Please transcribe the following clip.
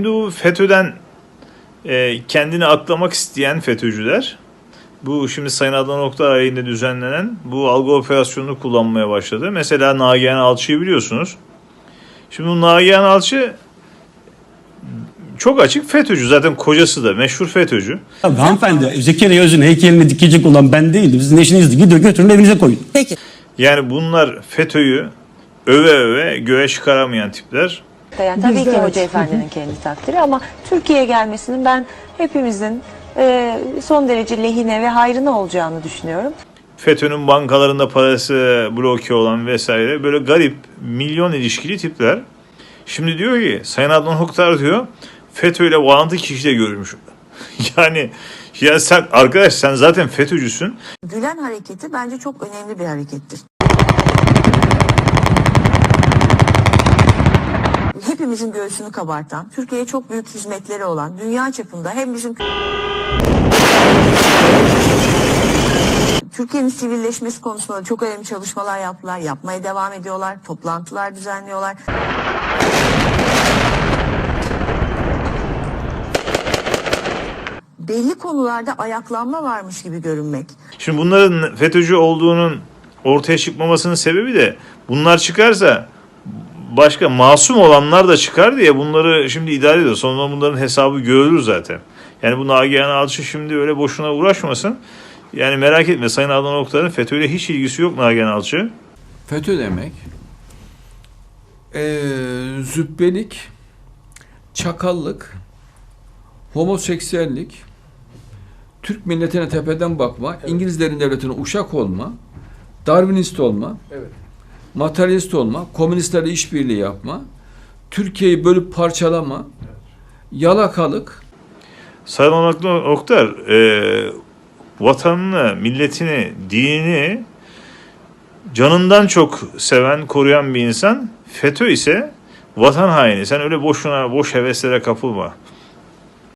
Şimdi bu FETÖ'den e, kendini aklamak isteyen FETÖ'cüler bu şimdi Sayın Adnan Oktar ayında düzenlenen bu algı operasyonunu kullanmaya başladı. Mesela Nagihan Alçı'yı biliyorsunuz. Şimdi bu Nagihan Alçı çok açık FETÖ'cü. Zaten kocası da meşhur FETÖ'cü. Abi hanımefendi Zekeriya Öz'ün heykelini dikecek olan ben değildim. Sizin eşinizdi. Gidiyor götürün evinize koyun. Peki. Yani bunlar FETÖ'yü öve öve göğe çıkaramayan tipler. Yani tabii ki Hoca Efendi'nin kendi takdiri ama Türkiye'ye gelmesinin ben hepimizin e, son derece lehine ve hayrına olacağını düşünüyorum. FETÖ'nün bankalarında parası bloke olan vesaire böyle garip milyon ilişkili tipler. Şimdi diyor ki Sayın Adnan Oktar diyor FETÖ ile bağlantı kişiyle görülmüş. yani ya sen arkadaş sen zaten FETÖ'cüsün. Gülen hareketi bence çok önemli bir harekettir. Hepimizin göğsünü kabartan, Türkiye'ye çok büyük hizmetleri olan, dünya çapında hem bizim Türkiye'nin sivilleşmesi konusunda çok önemli çalışmalar yaptılar, yapmaya devam ediyorlar, toplantılar düzenliyorlar. Belli konularda ayaklanma varmış gibi görünmek. Şimdi bunların FETÖ'cü olduğunun ortaya çıkmamasının sebebi de bunlar çıkarsa başka masum olanlar da çıkar diye bunları şimdi idare ediyor. Sonra bunların hesabı görülür zaten. Yani bu Nagihan Alçı şimdi öyle boşuna uğraşmasın. Yani merak etme Sayın Adnan Oktar'ın FETÖ'yle hiç ilgisi yok Nagihan Alçı. FETÖ demek eee zübbelik, çakallık, homoseksüellik, Türk milletine tepeden bakma, İngilizlerin devletine uşak olma, Darwinist olma, materyalist olma, komünistlerle işbirliği yapma, Türkiye'yi bölüp parçalama, yalakalık, Sayın Oktar e, vatanını, milletini, dinini canından çok seven, koruyan bir insan. FETÖ ise vatan haini. Sen öyle boşuna, boş heveslere kapılma.